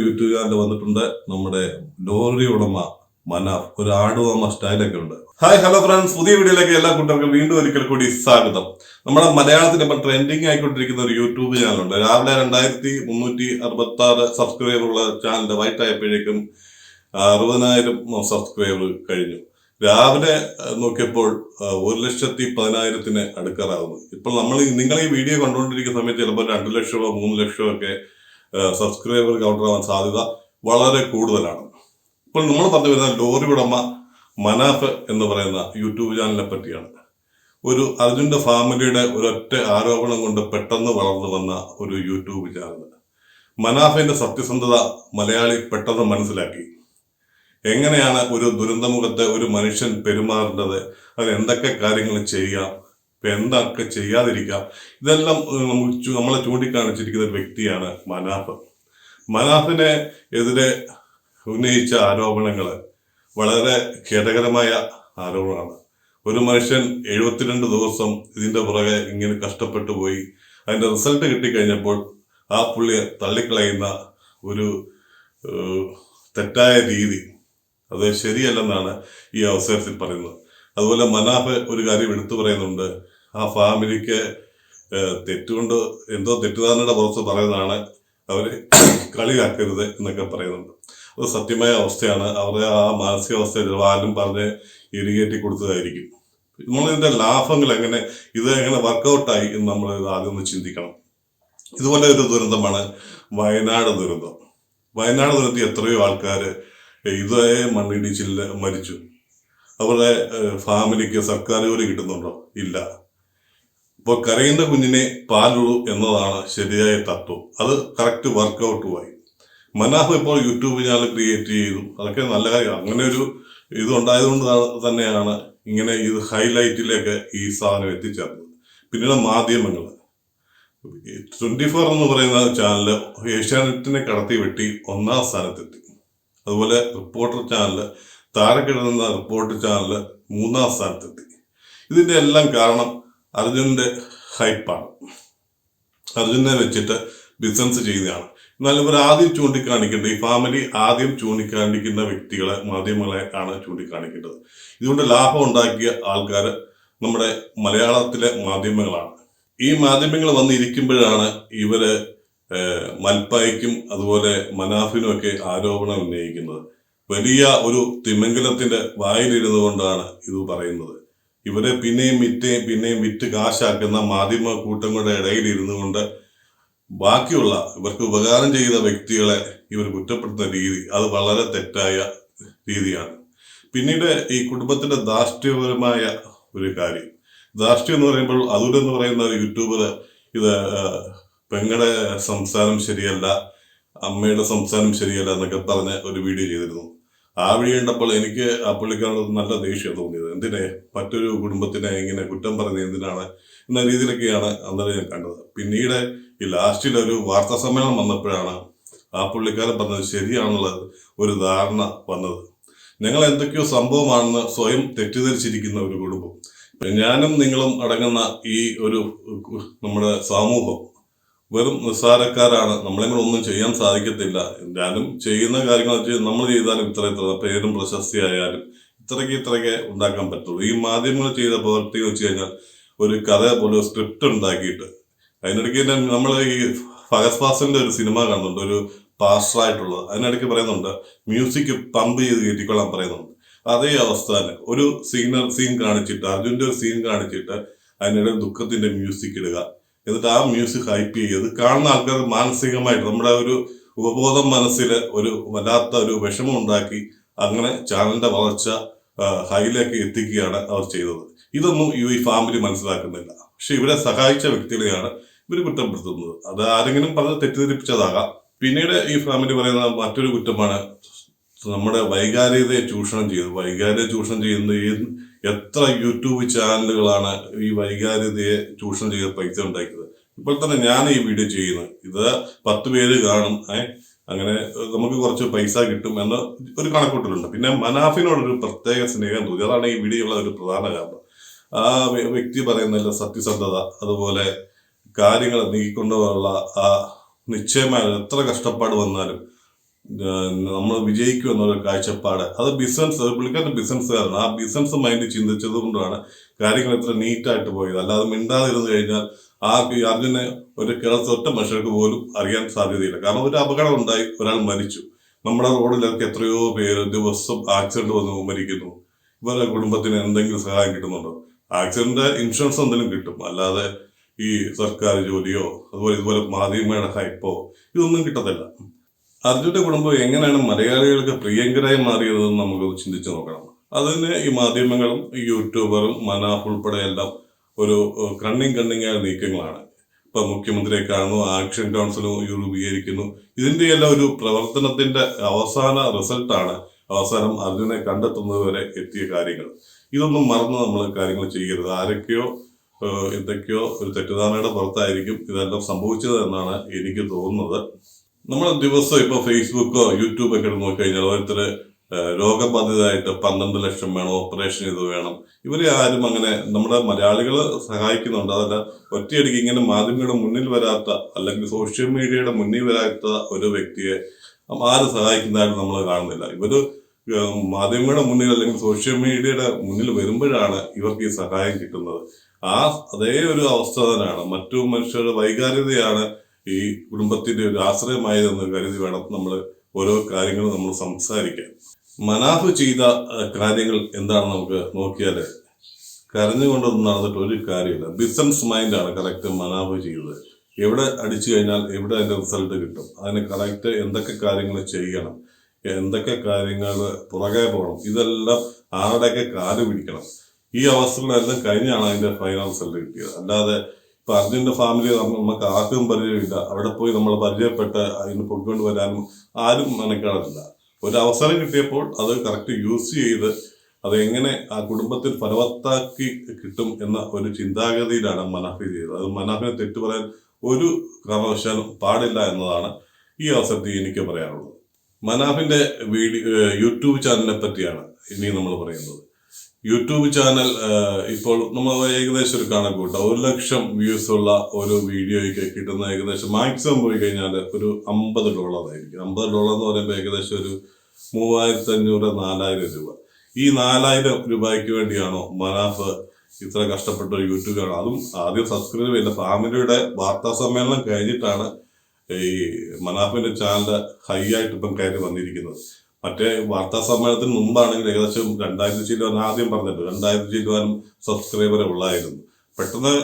YouTube channel വന്നിട്ടുണ്ട് നമ്മുടെ lorry ഉടമ മനാഫ്. ഒരു ആടുവാമ സ്റ്റൈലൊക്കെ ഉണ്ട്. ഹായ് ഹലോ ഫ്രണ്ട്സ് പുതിയ വീഡിയോയിലേക്ക് എല്ലാ കൂട്ടർക്കും വീണ്ടും ഒരിക്കൽ കൂടി സ്വാഗതം. നമ്മുടെ മലയാളത്തിൽ ഇപ്പം ട്രെൻഡിങ് ആയിക്കൊണ്ടിരിക്കുന്ന ഒരു യൂട്യൂബ് ചാനലുണ്ട് രാവിലെ രണ്ടായിരത്തി മുന്നൂറ്റി അറുപത്തി ആറ് സബ്സ്ക്രൈബർ ഉള്ള ചാനൽ വൈറ്റായപ്പോഴേക്കും അറുപതിനായിരം സബ്സ്ക്രൈബർ കഴിഞ്ഞു. രാവിലെ നോക്കിയപ്പോൾ ഒരു ലക്ഷത്തി പതിനായിരത്തിന് അടുക്കാറാകുന്നു ഇപ്പോൾ നമ്മൾ നിങ്ങൾ ഈ വീഡിയോ കണ്ടുകൊണ്ടിരിക്കുന്ന സമയത്ത് ചിലപ്പോൾ രണ്ട് ലക്ഷമോ മൂന്ന് ലക്ഷമോ ഒക്കെ സബ്സ്ക്രൈബർ കൗണ്ടർ ആവാൻ സാധ്യത വളരെ കൂടുതലാണ്. ഇപ്പോൾ നമ്മൾ പറഞ്ഞു വരുന്ന ലോറി ഉടമ മനാഫ് എന്ന് പറയുന്ന യൂട്യൂബ് ചാനലിനെ പറ്റിയാണ്. ഒരു അർജുന്റെ ഫാമിലിയുടെ ഒരൊറ്റ ആരോപണം കൊണ്ട് പെട്ടെന്ന് വളർന്നു വന്ന ഒരു യൂട്യൂബ് ചാനൽ മനാഫിന്റെ സത്യസന്ധത മലയാളി പെട്ടെന്ന് മനസ്സിലാക്കി. എങ്ങനെയാണ് ഒരു ദുരന്തമുഖത്ത് ഒരു മനുഷ്യൻ പെരുമാറേണ്ടത്? അതിന് എന്തൊക്കെ കാര്യങ്ങൾ ചെയ്യാം ഇപ്പൊ എന്തൊക്കെ ചെയ്യാതിരിക്കാം. ഇതെല്ലാം നമുക്ക് നമ്മളെ ചൂണ്ടിക്കാണിച്ചിരിക്കുന്ന ഒരു വ്യക്തിയാണ് മനാഫ്. മനാഫിനെ എതിരെ ഉന്നയിച്ച ആരോപണങ്ങൾ വളരെ ഖേദകരമായ ആരോപണമാണ് ഒരു മനുഷ്യൻ എഴുപത്തിരണ്ട് ദിവസം ഇതിന്റെ പുറകെ ഇങ്ങനെ കഷ്ടപ്പെട്ടു പോയി. അതിന്റെ റിസൾട്ട് കിട്ടിക്കഴിഞ്ഞപ്പോൾ ആ പുള്ളിയെ തള്ളിക്കളയുന്ന ഒരു തെറ്റായ രീതി. അത് ശരിയല്ലെന്നാണ് ഈ അവസരത്തിൽ പറയുന്നത്. അതുപോലെ മനാഫ് ഒരു കാര്യം എടുത്തു പറയുന്നുണ്ട്. ആ ഫാമിലിക്ക് തെറ്റുകൊണ്ട് എന്തോ തെറ്റിദ്ധാരണയുടെ പുറത്ത് പറയുന്നതാണ് അവർ കളിയാക്കരുത് എന്നൊക്കെ പറയുന്നുണ്ട്. അത് സത്യമായ അവസ്ഥയാണ്. അവരുടെ ആ മാനസികാവസ്ഥ ചിലപ്പോൾ ആരും പറഞ്ഞ് ഇരികേറ്റി കൊടുത്തതായിരിക്കും. നമ്മളിതിന്റെ ലാഭങ്ങൾ എങ്ങനെ ഇത് എങ്ങനെ വർക്കൗട്ടായി എന്ന് നമ്മൾ ആദ്യം ഒന്ന് ചിന്തിക്കണം. ഇതുപോലെ ഒരു ദുരന്തമാണ് വയനാട് ദുരന്തം. വയനാട് ദുരന്തത്തിൽ എത്രയോ ആൾക്കാർ ഇതേ മണ്ണിടിച്ചിൽ മരിച്ചു. അവരുടെ ഫാമിലിക്ക് സർക്കാർ ജോലി കിട്ടുന്നുണ്ടോ? ഇല്ല. ഇപ്പോൾ കരയുന്ന കുഞ്ഞിനെ പാലുള്ളൂ എന്നതാണ് ശരിയായ തത്വം. അത് കറക്റ്റ് വർക്കൗട്ടുമായി മനാഫ് ഇപ്പോൾ യൂട്യൂബ് ഞാൻ ക്രിയേറ്റ് ചെയ്തു. അതൊക്കെ നല്ല കാര്യം. അങ്ങനെ ഒരു ഇത് ഉണ്ടായതുകൊണ്ട് തന്നെയാണ് ഇങ്ങനെ ഇത് ഹൈലൈറ്റിലേക്ക് ഈ സാധനം എത്തിച്ചേർന്നത്. പിന്നീട് മാധ്യമങ്ങൾ ട്വന്റി ഫോർ എന്ന് പറയുന്ന ചാനൽ ഏഷ്യാനെറ്റിനെ കടത്തി വെട്ടി ഒന്നാം സ്ഥാനത്തെത്തി. അതുപോലെ റിപ്പോർട്ടർ ചാനൽ താരക്കിടന്ന കിടന്ന റിപ്പോർട്ടർ ചാനൽ മൂന്നാം സ്ഥാനത്തെത്തി. ഇതിന്റെ എല്ലാം കാരണം അർജുനന്റെ ഹൈപ്പാണ് അർജുനെ വെച്ചിട്ട് ബിസിനസ് ചെയ്യുന്നതാണ് എന്നാൽ ഇവർ ആദ്യം ചൂണ്ടിക്കാണിക്കേണ്ട ഈ ഫാമിലി ആദ്യം ചൂണ്ടിക്കാണിക്കുന്ന വ്യക്തികളെ മാധ്യമങ്ങളെ ആണ് ചൂണ്ടിക്കാണിക്കേണ്ടത്. ഇതുകൊണ്ട് ലാഭം ഉണ്ടാക്കിയ ആൾക്കാർ നമ്മുടെ മലയാളത്തിലെ മാധ്യമങ്ങളാണ്. ഈ മാധ്യമങ്ങൾ വന്നിരിക്കുമ്പോഴാണ് ഇവർ മൽപ്പായ്ക്കും അതുപോലെ മനാഫിനും ഒക്കെ ആരോപണം ഉന്നയിക്കുന്നത്. വലിയ ഒരു തിമംഗലത്തിന്റെ വായിലിരുന്നുകൊണ്ടാണ് ഇത് പറയുന്നത്. ഇവരെ പിന്നെയും വിറ്റേ പിന്നെയും വിറ്റ് കാശാക്കുന്ന മാധ്യമ കൂട്ടങ്ങളുടെ ഇടയിൽ ഇരുന്നു കൊണ്ട് ബാക്കിയുള്ള ഇവർക്ക് ഉപകാരം ചെയ്ത വ്യക്തികളെ ഇവർ കുറ്റപ്പെടുത്തുന്ന രീതി അത് വളരെ തെറ്റായ രീതിയാണ്. പിന്നീട് ഈ കുടുംബത്തിന്റെ ധാർഷ്ട്യപരമായ ഒരു കാര്യം. ധാർഷ്ട്യം എന്ന് പറയുമ്പോൾ അതുൽ എന്ന് പറയുന്ന ഒരു യൂട്യൂബർ ഇത് പെങ്ങളുടെ സംസാരം ശരിയല്ല അമ്മയുടെ സംസാരം ശരിയല്ല എന്നൊക്കെ പറഞ്ഞ് ഒരു വീഡിയോ ചെയ്തിരുന്നു. ആ വീഡിയോ കണ്ടപ്പോൾ എനിക്ക് ആ പുള്ളിക്കാരോട് നല്ല ദേഷ്യം തോന്നിയത്. എന്തിനെ മറ്റൊരു കുടുംബത്തിനെ ഇങ്ങനെ കുറ്റം പറഞ്ഞ് എന്തിനാണ് എന്ന രീതിയിലൊക്കെയാണ് അന്നേരം ഞാൻ കണ്ടത്. പിന്നീട് ഈ ലാസ്റ്റിൽ ഒരു വാർത്താ സമ്മേളനം വന്നപ്പോഴാണ് ആ പുള്ളിക്കാരൻ പറഞ്ഞത് ശരിയാണെന്നുള്ള ഒരു ധാരണ വന്നത്. ഞങ്ങൾ എന്തൊക്കെയോ സംഭവമാണെന്ന് സ്വയം തെറ്റിദ്ധരിച്ചിരിക്കുന്ന ഒരു കുടുംബം. ഞാനും നിങ്ങളും അടങ്ങുന്ന ഈ ഒരു നമ്മുടെ സമൂഹം വെറും നിസ്സാരക്കാരാണ്. നമ്മളെ കൂടെ ഒന്നും ചെയ്യാൻ സാധിക്കത്തില്ല. ഞാനും ചെയ്യുന്ന കാര്യങ്ങൾ വെച്ച് നമ്മൾ ചെയ്താലും ഇത്ര ഇത്ര. പേരും പ്രശസ്തി ആയാലും ഇത്രയ്ക്ക് ഇത്രയ്ക്ക് ഉണ്ടാക്കാൻ പറ്റുള്ളൂ. ഈ മാധ്യമങ്ങൾ ചെയ്ത പ്രവൃത്തി വെച്ച് കഴിഞ്ഞാൽ ഒരു കഥ പോലെ സ്ക്രിപ്റ്റ് ഉണ്ടാക്കിയിട്ട് അതിനിടയ്ക്ക് തന്നെ നമ്മൾ ഈ ഫഹസ് ഫാസിന്റെ ഒരു സിനിമ കാണുന്നുണ്ട് ഒരു പാസ്റ്ററായിട്ടുള്ളത് അതിനിടയ്ക്ക് പറയുന്നുണ്ട് മ്യൂസിക് പമ്പ് ചെയ്ത് കയറ്റിക്കൊള്ളാൻ പറയുന്നുണ്ട്. അതേ അവസ്ഥ തന്നെ. ഒരു സീനർ സീൻ കാണിച്ചിട്ട് അർജുന്റെ ഒരു സീൻ കാണിച്ചിട്ട് അതിനിടെ ദുഃഖത്തിന്റെ മ്യൂസിക് ഇടുക. എന്നിട്ട് ആ മ്യൂസിക് ഹൈപ്പ് ചെയ്ത് കാണുന്ന ആൾക്കാർ മാനസികമായിട്ട് നമ്മുടെ ഒരു ഉപബോധം മനസ്സിൽ ഒരു വല്ലാത്ത ഒരു വിഷമം ഉണ്ടാക്കി അങ്ങനെ ചാനലിന്റെ വളർച്ച ആ, ഹൈയിലേക്ക് എത്തിക്കുകയാണ് അവർ ചെയ്തത്. ഇതൊന്നും ഈ ഫാമിലി മനസ്സിലാക്കുന്നില്ല. പക്ഷെ ഇവരെ സഹായിച്ച വ്യക്തികളെയാണ് ഇവർ കുറ്റപ്പെടുത്തുന്നത്. അത് ആരെങ്കിലും പറഞ്ഞ് തെറ്റിദ്ധരിപ്പിച്ചതാകാം. പിന്നീട് ഈ ഫാമിലി പറയുന്ന മറ്റൊരു കുറ്റമാണ് നമ്മുടെ വൈകാരികതയെ ചൂഷണം ചെയ്തു വൈകാരിക ചൂഷണം ചെയ്യുന്ന എത്ര യൂട്യൂബ് ചാനലുകളാണ് ഈ വൈകാരികതയെ ചൂഷണം ചെയ്ത് പൈസ ഉണ്ടാക്കിയത്. ഇപ്പോൾ തന്നെ ഞാൻ ഈ വീഡിയോ ചെയ്യുന്നത്. ഇത് പത്ത് പേര് കാണും. ഏ അങ്ങനെ നമുക്ക് കുറച്ച് പൈസ കിട്ടും എന്ന ഒരു കണക്കൂട്ടലുണ്ട്. പിന്നെ മനാഫിനോടൊരു പ്രത്യേക സ്നേഹം തോന്നി. അതാണ് ഈ വീഡിയോയുള്ള ഒരു പ്രധാന കാരണം. ആ വ്യക്തി പറയുന്നതിൽ സത്യസന്ധത അതുപോലെ കാര്യങ്ങൾ നീക്കിക്കൊണ്ടുപോകാനുള്ള ആ നിശ്ചയമായ എത്ര കഷ്ടപ്പാട് വന്നാലും നമ്മൾ വിജയിക്കും എന്നൊരു കാഴ്ചപ്പാട്. അത് ബിസിനസ് പുള്ളിക്കാരൻ ബിസിനസ്സുകാരാണ് ആ ബിസിനസ് മൈൻഡ് ചിന്തിച്ചത് കൊണ്ടാണ് കാര്യങ്ങൾ ഇത്ര നീറ്റായിട്ട് പോയത്. അല്ലാതെ മിണ്ടാതിരുന്നു കഴിഞ്ഞാൽ ആ അർജുനെ ഒരു കിളത്തൊറ്റ മനുഷ്യർക്ക് പോലും അറിയാൻ സാധ്യതയില്ല. കാരണം ഒരു അപകടം ഉണ്ടായി ഒരാൾ മരിച്ചു. നമ്മുടെ റോഡിലൊക്കെ എത്രയോ പേര് ദിവസം ആക്സിഡന്റ് വന്ന് മരിക്കുന്നു. ഇവരുടെ കുടുംബത്തിന് എന്തെങ്കിലും സഹായം കിട്ടുന്നുണ്ടോ? ആക്സിഡന്റ് ഇൻഷുറൻസ് എന്തെങ്കിലും കിട്ടും. അല്ലാതെ ഈ സർക്കാർ ജോലിയോ അതുപോലെ ഇതുപോലെ മാധ്യമയുടെ ഹൈപ്പോ ഇതൊന്നും കിട്ടത്തില്ല. അർജുന്റെ കുടുംബം എങ്ങനെയാണ് മലയാളികൾക്ക് പ്രിയങ്കരായി മാറിയതെന്ന് നമുക്ക് ചിന്തിച്ചു നോക്കണം. അതിന് ഈ മാധ്യമങ്ങളും യൂട്യൂബറും മനാഫ് ഉൾപ്പെടെ എല്ലാം ഒരു കണ്ണിങ് കണ്ണിങ്ങായ നീക്കങ്ങളാണ്. ഇപ്പൊ മുഖ്യമന്ത്രിയെ കാണുന്നു ആക്ഷൻ കൗൺസിൽ രൂപീകരിക്കുന്നു. ഇതിന്റെ എല്ലാം ഒരു പ്രവർത്തനത്തിന്റെ അവസാന റിസൾട്ടാണ് അവസാനം അർജുനെ കണ്ടെത്തുന്നത് വരെ എത്തിയ കാര്യങ്ങൾ. ഇതൊന്നും മറന്ന് നമ്മൾ കാര്യങ്ങൾ ചെയ്യരുത്. ആരൊക്കെയോ എന്തൊക്കെയോ ഒരു തെറ്റിദ്ധാരണയുടെ പുറത്തായിരിക്കും ഇതെല്ലാം സംഭവിച്ചത് എന്നാണ് എനിക്ക് തോന്നുന്നത്. നമ്മൾ ദിവസം ഇപ്പൊ ഫേസ്ബുക്കോ യൂട്യൂബൊക്കെ എടുത്ത് നോക്കിക്കഴിഞ്ഞാൽ ഓരോരുത്തർ രോഗബാധിതരായിട്ട് പന്ത്രണ്ട് ലക്ഷം വേണം ഓപ്പറേഷൻ ചെയ്ത് വേണം. ഇവരെ ആരും അങ്ങനെ നമ്മുടെ മലയാളികൾ സഹായിക്കുന്നുണ്ട്. അതല്ല ഒറ്റയടിക്ക് ഇങ്ങനെ മാധ്യമങ്ങളുടെ മുന്നിൽ വരാത്ത അല്ലെങ്കിൽ സോഷ്യൽ മീഡിയയുടെ മുന്നിൽ വരാത്ത ഒരു വ്യക്തിയെ ആരും സഹായിക്കുന്നതായിട്ട് നമ്മൾ കാണുന്നില്ല. ഇവർ മാധ്യമങ്ങളുടെ മുന്നിൽ അല്ലെങ്കിൽ സോഷ്യൽ മീഡിയയുടെ മുന്നിൽ വരുമ്പോഴാണ് ഇവർക്ക് ഈ സഹായം കിട്ടുന്നത്. ആ അതേ ഒരു അവസ്ഥ തന്നെയാണ്. മറ്റു മനുഷ്യരുടെ വൈകാരികതയാണ് ഈ കുടുംബത്തിന്റെ ഒരു ആശ്രയമായതെന്ന് കരുതി വേണം നമ്മൾ ഓരോ കാര്യങ്ങളും നമ്മൾ സംസാരിക്കാൻ. മനാഫ് ചെയ്ത കാര്യങ്ങൾ എന്താണ് നമുക്ക് നോക്കിയാൽ കരഞ്ഞുകൊണ്ടൊന്നും നടന്നിട്ട് ഒരു കാര്യമില്ല. ബിസിനസ് മൈൻഡാണ് കറക്റ്റ് മനാഫ് ചെയ്തത്. എവിടെ അടിച്ചു കഴിഞ്ഞാൽ എവിടെ അതിന്റെ റിസൾട്ട് കിട്ടും. അതിന് കറക്റ്റ് എന്തൊക്കെ കാര്യങ്ങൾ ചെയ്യണം എന്തൊക്കെ കാര്യങ്ങൾ പുറകെ പോകണം ഇതെല്ലാം ആരുടെയൊക്കെ കാൽ പിടിക്കണം. ഈ അവസ്ഥകളെല്ലാം കഴിഞ്ഞാണ് അതിന്റെ ഫൈനൽ റിസൾട്ട് കിട്ടിയത്. അല്ലാതെ ഇപ്പൊ അർജുന്റെ ഫാമിലി നമുക്ക് ആർക്കും പരിചയമില്ല. അവിടെ പോയി നമ്മൾ പരിചയപ്പെട്ട് അതിന് പൊക്കൊണ്ട് വരാനും ആരും മെനക്കാറില്ല ഒരു അവസരം കിട്ടിയപ്പോൾ അത് കറക്റ്റ് യൂസ് ചെയ്ത് അതെങ്ങനെ ആ കുടുംബത്തിൽ ഫലവത്താക്കി കിട്ടും എന്ന ഒരു ചിന്താഗതിയിലാണ് മനാഫി ചെയ്തത്. അത് മനാഫിനെ തെറ്റു പറയാൻ ഒരു കാരണവശാലും പാടില്ല എന്നതാണ് ഈ അവസരത്തിൽ എനിക്ക് പറയാനുള്ളത്. മനാഫിന്റെ വീഡിയോ യൂട്യൂബ് ചാനലിനെ പറ്റിയാണ് ഇനി നമ്മൾ പറയുന്നത്. യൂട്യൂബ് ചാനൽ ഇപ്പോൾ നമ്മൾ ഏകദേശം ഒരു കണക്കൂട്ട ഒരു ലക്ഷം വ്യൂസ് ഉള്ള ഒരു വീഡിയോയ്ക്ക് കിട്ടുന്ന ഏകദേശം മാക്സിമം പോയി കഴിഞ്ഞാൽ ഒരു അമ്പത് ഡോളർ ആയിരിക്കും. അമ്പത് ഡോളർ എന്ന് പറയുമ്പോൾ ഏകദേശം ഒരു മൂവായിരത്തി അഞ്ഞൂറ് നാലായിരം രൂപ. ഈ നാലായിരം രൂപയ്ക്ക് വേണ്ടിയാണോ മനാഫ് ഇത്ര കഷ്ടപ്പെട്ട ഒരു യൂട്യൂബ് ചാനൽ അതും ആദ്യം സബ്സ്ക്രൈബ് ചെയ്ത ഫാമിലിയുടെ വാർത്താ സമ്മേളനം കഴിഞ്ഞിട്ടാണ് ഈ മനാഫിന്റെ ചാനൽ ഹൈ ആയിട്ട് ഇപ്പം കയറി വന്നിരിക്കുന്നത്. മറ്റേ വാർത്താ സമ്മേളനത്തിന് മുമ്പാണെങ്കിൽ ഏകദേശം രണ്ടായിരത്തി ചില്ലുവാൻ ആദ്യം പറഞ്ഞിട്ട് രണ്ടായിരത്തി ചില്ലുവാനും സബ്സ്ക്രൈബറെ ഉള്ളായിരുന്നു. പെട്ടെന്ന്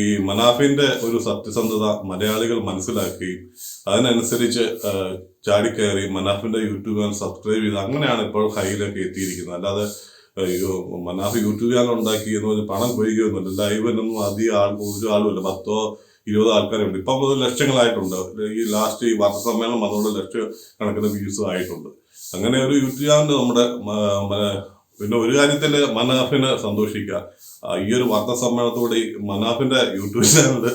ഈ മനാഫിന്റെ ഒരു സത്യസന്ധത മലയാളികൾ മനസ്സിലാക്കുകയും അതിനനുസരിച്ച് ചാടിക്കയറി മനാഫിന്റെ യൂട്യൂബ് ചാനൽ സബ്സ്ക്രൈബ് ചെയ്ത് അങ്ങനെയാണ് ഇപ്പോൾ ഹൈയിലൊക്കെ എത്തിയിരിക്കുന്നത്. അല്ലാതെ മനാഫ് യൂട്യൂബ് ചാനൽ ഉണ്ടാക്കി എന്ന് പറഞ്ഞ് പണം കൊയ്യുകയൊന്നുമില്ല. ലൈവനൊന്നും അധികം ആൾ ഒരു ആളുമില്ല. പത്തോ ഇരുപതോ ആൾക്കാരുണ്ട്. ഇപ്പം അത് ലക്ഷങ്ങളായിട്ടുണ്ട്. ഈ ലാസ്റ്റ് ഈ വാർത്താ സമ്മേളനം വന്നുകൊണ്ട് ലക്ഷക്കണക്കിന് വ്യൂസ് ആയിട്ടുണ്ട്. അങ്ങനെ ഒരു യൂട്യൂബ് ചാനൽ നമ്മുടെ പിന്നെ ഒരു കാര്യത്തിൽ മനാഫിനെ സന്തോഷിക്കുക. ഈ ഒരു വാർത്താ സമ്മേളനത്തോടെ മനാഫിന്റെ യൂട്യൂബ് ചാനൽ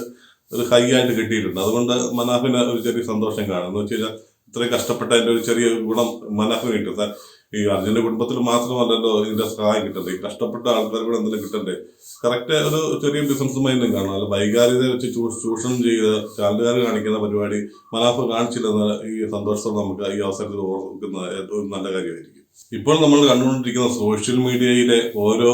ഒരു ഹൈ ആയിട്ട് കിട്ടിയിട്ടുണ്ട്. അതുകൊണ്ട് മനാഫിന് ഒരു ചെറിയ സന്തോഷം കാണും. എന്ന് വെച്ച് കഴിഞ്ഞാൽ ഇത്രയും കഷ്ടപ്പെട്ടതിന്റെ ഒരു ചെറിയ ഗുണം മനാഫിന് കിട്ടുന്നത് ഈ അർജുന്റെ കുടുംബത്തിൽ മാത്രമല്ലല്ലോ ഇതിന്റെ സഹായം കിട്ടണ്ടേ? കഷ്ടപ്പെട്ട ആൾക്കാർ കൂടെ എന്തെങ്കിലും കിട്ടണ്ടേ? കറക്റ്റ് ഒരു ചെറിയ ബിസിനസ് മൈൻഡും കാണും. അല്ല വൈകാരികത വെച്ച് ചൂഷണം ചെയ്ത് ചാനലുകാർ കാണിക്കുന്ന പരിപാടി മനാഫ് കാണിച്ചില്ലെന്ന് ഈ സന്തോഷത്തോടെ നമുക്ക് ഈ അവസരത്തിൽ ഓർക്കുന്ന ഏറ്റവും നല്ല കാര്യമായിരിക്കും. ഇപ്പോൾ നമ്മൾ കണ്ടുകൊണ്ടിരിക്കുന്ന സോഷ്യൽ മീഡിയയിലെ ഓരോ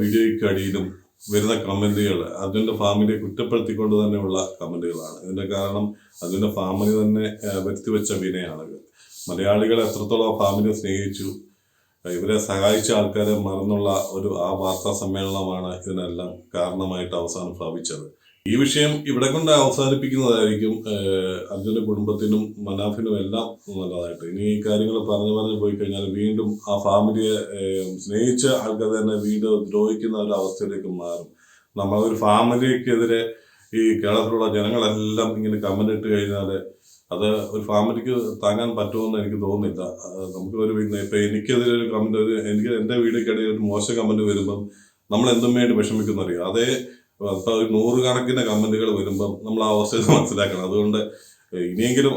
വീഡിയോയ്ക്കടിയിലും വരുന്ന കമന്റുകൾ അർജുന്റെ ഫാമിലിയെ കുറ്റപ്പെടുത്തിക്കൊണ്ട് തന്നെയുള്ള കമന്റുകളാണ് ഇതിന്റെ കാരണം അർജുന്റെ ഫാമിലി തന്നെ വരുത്തിവെച്ച വിനയാണ്. മലയാളികൾ എത്രത്തോളം ആ ഫാമിനെ സ്നേഹിച്ചു ഇവരെ സഹായിച്ച ആൾക്കാരെ മറന്നുള്ള ഒരു ആ വാർത്താ സമ്മേളനമാണ് ഇതിനെല്ലാം കാരണമായിട്ട് അവസാനം പ്രാപിച്ചത്. ഈ വിഷയം ഇവിടെ കൊണ്ട് അവസാനിപ്പിക്കുന്നതായിരിക്കും അർജുന കുടുംബത്തിനും മനാഫിനും എല്ലാം നല്ലതായിട്ട്. ഇനി ഈ കാര്യങ്ങൾ പറഞ്ഞു പറഞ്ഞു പോയി കഴിഞ്ഞാൽ വീണ്ടും ആ ഫാമിലിയെ സ്നേഹിച്ച ആൾക്കാർ തന്നെ വീണ്ടും ദ്രോഹിക്കുന്ന ഒരു അവസ്ഥയിലേക്ക് മാറും. നമ്മളൊരു ഫാമിലിക്കെതിരെ ഈ കേരളത്തിലുള്ള ജനങ്ങളെല്ലാം ഇങ്ങനെ കമന്റ് ഇട്ട് കഴിഞ്ഞാൽ അത് ഒരു ഫാമിലിക്ക് താങ്ങാൻ പറ്റുമെന്ന് എനിക്ക് തോന്നുന്നില്ല. നമുക്ക് ഒരു ഇപ്പൊ എനിക്കെതിരെ ഒരു കമന്റ് ഒരു എനിക്ക് എന്റെ വീടിനിടയിൽ ഒരു മോശം കമന്റ് വരുമ്പം നമ്മൾ എന്തും വേണ്ടി വിഷമിക്കുന്ന അറിയാം അതേ ഇപ്പൊ ഒരു നൂറുകണക്കിന് വരുമ്പം നമ്മൾ ആ അവസ്ഥയിൽ മനസ്സിലാക്കണം. അതുകൊണ്ട് ഇനിയെങ്കിലും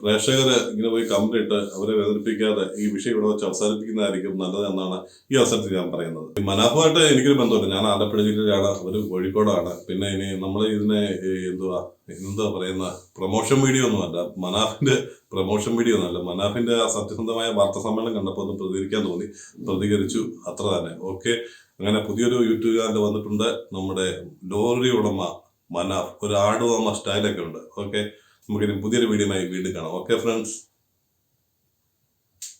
പ്രേക്ഷകരെ ഇങ്ങനെ പോയി കമ്പിട്ട് അവരെ വേദനിപ്പിക്കാതെ ഈ വിഷയം ഇവിടെ വെച്ച് അവസാനിപ്പിക്കുന്നതായിരിക്കും നല്ലത് എന്നാണ് ഈ അവസരത്തിൽ ഞാൻ പറയുന്നത്. മനാഫുമായിട്ട് എനിക്കൊരു ബന്ധമുണ്ട്. ഞാൻ ആലപ്പുഴ ജില്ലയിലാണ്. അവർ കോഴിക്കോടാണ്. പിന്നെ ഇനി നമ്മൾ ഇതിനെ എന്തുവാ എന്താ പറയുന്ന പ്രൊമോഷൻ വീഡിയോ ഒന്നുമല്ല. മനാഫിന്റെ പ്രൊമോഷൻ വീഡിയോ ഒന്നുമല്ല. മനാഫിന്റെ ആ സത്യസന്ധമായ വാർത്താ സമ്മേളനം കണ്ടപ്പോൾ ഒന്ന് പ്രതികരിക്കാൻ തോന്നി. പ്രതികരിച്ചു. അത്ര തന്നെ. ഓക്കെ. അങ്ങനെ പുതിയൊരു യൂട്യൂബ് ചാനൽ വന്നിട്ടുണ്ട്. നമ്മുടെ ലോറി ഉടമ മനാഫ്. ഒരു ആടുവമ്മ സ്റ്റൈലൊക്കെ ഉണ്ട്. ഓക്കെ. നമുക്കിനി പുതിയൊരു വീഡിയോയുമായി വീണ്ടും കാണാം. Okay friends